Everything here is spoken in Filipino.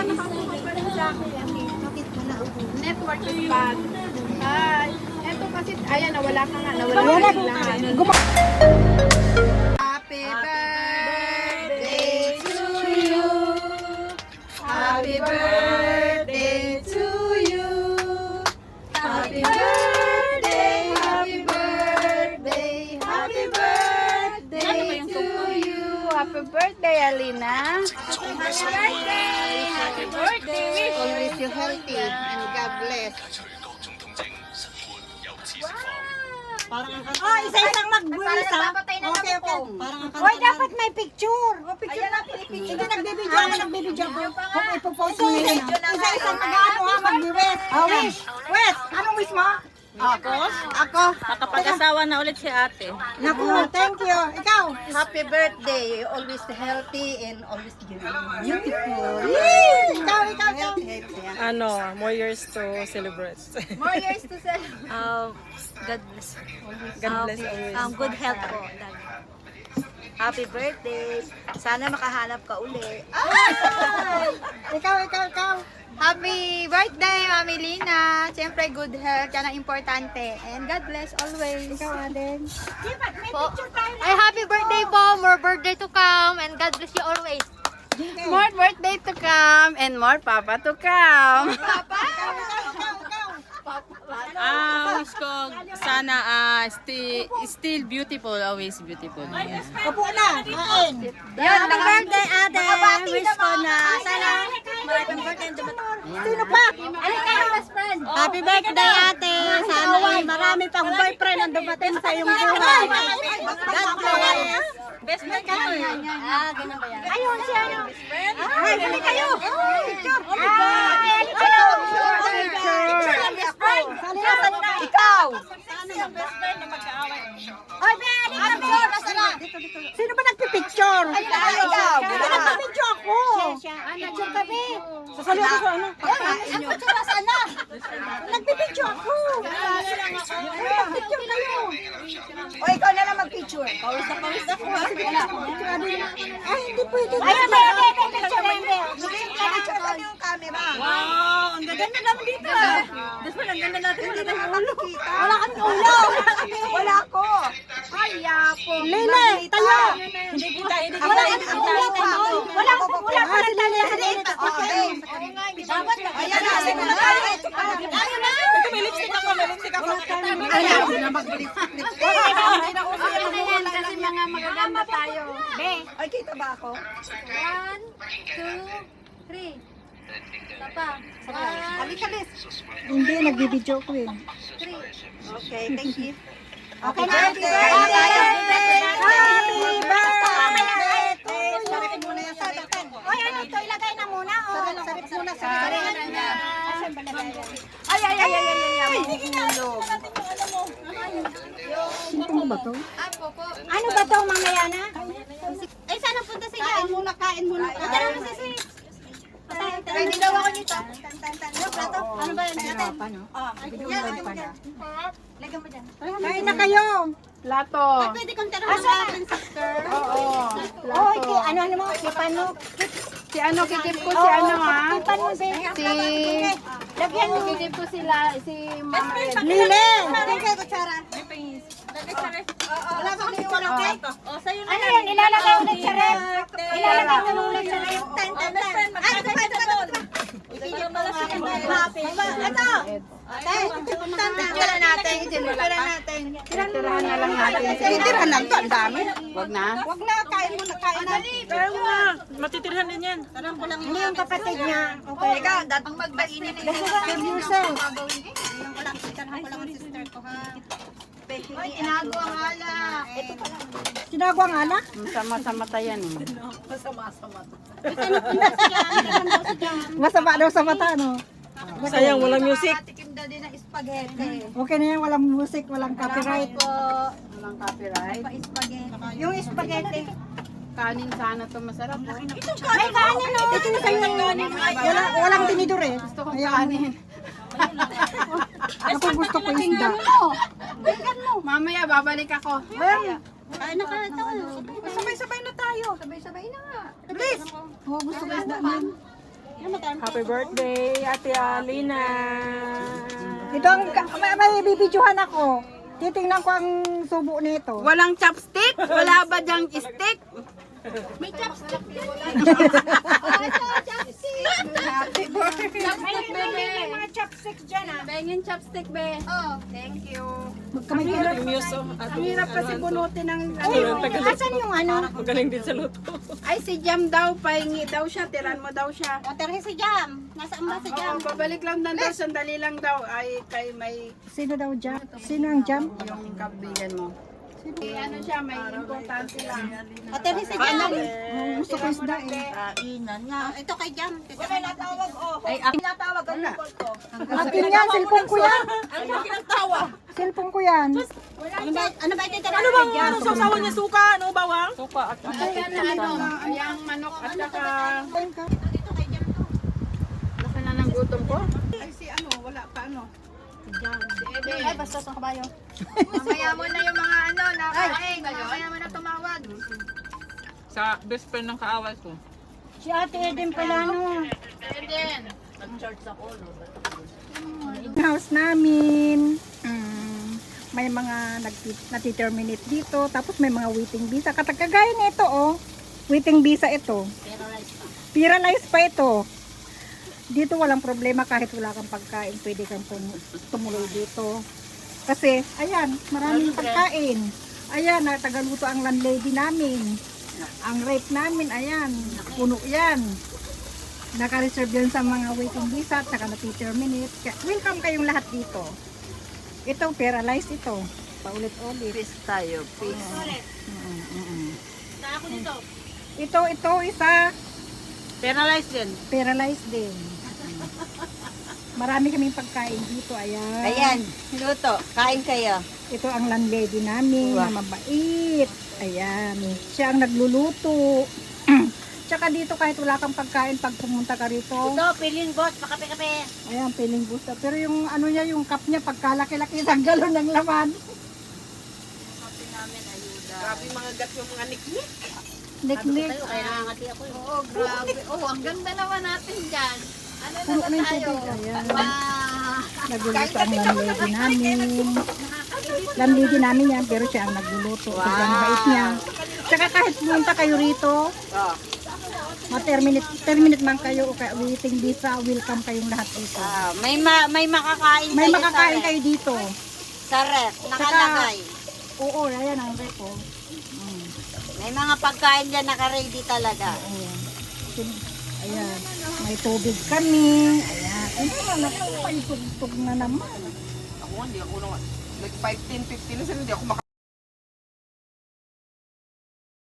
baka nakakuha pa rin sa Network is bad. Hi. Eto kasi, ayan, nawala ka nga. Nawala ka lahat. Happy birthday to you. Happy birthday to you. Happy birthday, happy birthday, happy birthday to you. Happy birthday, Alina. Happy birthday, you healthy and God bless. Oh, isa-isang magbuwis ha. Okay, okay. Parang ang Hoy, dapat may picture. Oh, picture na. Hindi nagbibidyo ako, nagbibidyo ako. Kung ipopost mo yun. Isa-isang mag-ano ha, magbiwis. Oh, wish. Wish. Anong wish mo? Ako? Ako. Nakapag-asawa na ulit si ate. Naku, thank you. Ikaw. Happy birthday. Always healthy and always beautiful. Ikaw. Ano, more years to celebrate. More years to celebrate. Um, God bless. God bless always. Um, good health po. Lagi. Happy birthday. Sana makahanap ka uli. Ikaw, ikaw, ikaw. Happy birthday, Mami Lina. Siyempre, good health. Yan ang importante. And God bless always. Ikaw, Aden. Po. Ay, happy birthday po. More birthday to come. And God bless you always. More birthday to come and more papa to come. Ikaw. Ah, wish ko sana ah still still beautiful, always beautiful. Yeah. Upo na. Kain. Yan, happy birthday, ate. Wish ko na. Sana maraming birthday. Sino pa? Ano kayo, best friend? Happy birthday, ate. Sana marami pang boyfriend ang dumating sa iyong buhay. God bless. Best friend ka. Ah, ganun ba yan? Ayun, si ano? Ay, dali kayo. Picture. Ay, dali kayo. Picture lang, best friend. Salina, salina. Ikaw! Ay, Benny, picture. Nasa na? Sino ba nagpipicture? Ay, ikaw. Ikaw nagpipicture ako. Ah, nagpicture kami. Sasali ako sa ano? Ang picture nasa na? Nagpipicture ako. Ay, Picture kayo. O, ikaw na lang mag-picture. Pawis na pawis ako. ha? Ay, hindi pwede. Ay, hindi, hindi. Picture na hindi. Picture kami yung camera. Wow, ang ganda naman dito. ah. Best friend, ang ganda natin dito. Wala kami ulo. Wala ko. Ay, yapo. Lele, tayo. Hindi kita, hindi kita, Wala hindi kami kita. ulo. Wala wala pa rin tayo. Okay. Ayan na, sige na tayo. Ayun na. May lipstick ako, may lipstick ako. Ayaw na. Hindi na uso yan mga magaganda tayo. Ay, kita ba ako? One, two, three. Tapa. One, Halikalis. Hindi, nagbibideo ko eh. three. Okay, thank you. Okay. Happy birthday! Happy birthday! Sarapin muna yan, sarapin. Oy, ano to? Ilagay na muna. Oh. Sarap muna, Sarap sarap. na. Asan ba lagay? Ay, ay, ay, ay, ay, ay, ay. Sige na. Sino ba to? Ano ba to, Mama Yana? Ay, saan ang punta siya? Kain muna, kain muna. Tara mo si Sis. Pwede daw ako nito. Ano ba yan? Hirapan, no? Oh, Yan, lagyan mo dyan. Lagyan mo dyan. Kain na kayo. Plato. Pwede kong tara sa akin, sister. Oo. Oh, iki, ano, ano mo? Kipan mo. Si ano, kikip ko si ano ha? Kipan mo. Si... Lagyan mo. Kikip ko sila, si Mama Red. Lile. kayo, kutsara. Wala ba kayo walang cake? Oh, sa'yo na Ano yan? Ilalagay ulit sa rep. Ilalagay mo ulit sa rep. Tan, tan, tan. Ay, ito pa, ito pa, ito pa. Happy. Ito. Tay, picture natin. Picture natin. Titirahan na lang natin. Titirahan lang to, ang dami. Wag na. Wag na, kain mo na, kain na. Kaya mo na, matitirhan din yan. Hindi yung kapatid niya. Okay. Ikaw, datang magbainin na Save yourself. Ay, tinago ang alak. Sinago ang alak? Masama sa mata yan eh. Masama daw sa mata, no? Sayang, walang music. Tikim daw din ng spaghetti. Okay na yan, walang music, walang copyright. Walang copyright. Yung spaghetti. Kanin sana to masarap. oh. Ay, kanin, no? Ito na sa'yo. Wala, walang tinidor eh. Gusto kong kanin. Ako gusto ko isda. Mamaya, babalik ako. Kain na ka ito. Sabay-sabay na tayo. Sabay-sabay na nga. Please. Oh, gusto ko isda man. Happy birthday, Ate Alina. Ito ang, may, may bibidyohan ako. Titingnan ko ang subo nito. Walang chopstick? Wala ba dyang stick? May mga chopsticks dyan ah. Pengin chopstick, be. Oh, thank you. Magkamay ka Ang hirap kasi bunutin ng... Asan yung ano? Magaling din sa luto. Ay, si Jam daw, pahingi daw siya, tiran mo daw siya. O, terhe si Jam. Nasaan ba si Oo, babalik lang daw daw, sandali lang daw. Ay, kay may Sino daw Jam? Sino ang Jam? yung kabigan mo. Eh, ano siya, may importante lang. O, terhe si Jam. gusto ko isda eh. Kainan nga. Ito kay Jam. Wala natawag, oh. Ay, ako Natawag ang call ko. Akin yan, cellphone ko yan. Ano ba kinagtawa? Cellphone ko yan. Ano ba, ano ba ito ano ba, Ano sasawa niya suka? Ano bawang? Suka at Ayan na ano, yung manok at saka... Laki na ng gutom ko. Ay, si ano, wala pa ano. Si Ebe. Ay, basta sa kabayo. Mamaya mo na yung mga ano, sa best friend ng kaaway ko. Si Ate Eden pala no. Eden. Yung house namin. Mm, may mga nati-terminate dito. Tapos may mga waiting visa. Katagkagaya nito oh. Waiting visa ito. Paralyzed pa ito. Dito walang problema kahit wala kang pagkain. Pwede kang tum- tumuloy dito. Kasi, ayan, maraming pagkain. Ayan, natagaluto ang landlady namin. Ang rate namin, ayan, puno yan. Naka-reserve yan sa mga waiting visa at saka nati-terminate. Kaya Welcome kayong lahat dito. Ito, paralyzed ito. Paulit-ulit. Peace tayo, peace. Ito, ito, isa, Penalize din. paralyzed din. Marami kaming pagkain dito, ayan. Ayan, luto. Kain kayo. Ito ang landlady namin, na mabait. Ayan, siya ang nagluluto. Tsaka dito kahit wala kang pagkain pag pumunta ka rito. Ito, pilin boss, pakape-kape. Ayan, feeling booster. Pero yung ano niya, yung cup niya, pagkalaki-laki ng galon ng laman. Grabe mga gat yung mga niknik. Nik-nik. Oo, grabe. Oh, ang ganda naman natin dyan. Ano na yung tubig. Ayan. Nagluluto ang landlady namin. Landlady namin yan, pero siya ang nagluluto. Sobrang bait niya. Tsaka kahit pumunta kayo rito, ma-terminate terminate man kayo o kaya waiting visa, welcome kayong lahat dito. Ah, may ma may makakain May kayo makakain sa ref. kayo dito. Sa ref, nakalagay. Oo, ayan ang repo. May mga pagkain dyan naka-ready talaga. Ayan. Ayan. May tubig kami. Ayan. Ay, naman, naku, may tugtog na naman. Ako, hindi ako nung, like 5, 10, 15 na sila, hindi ako maka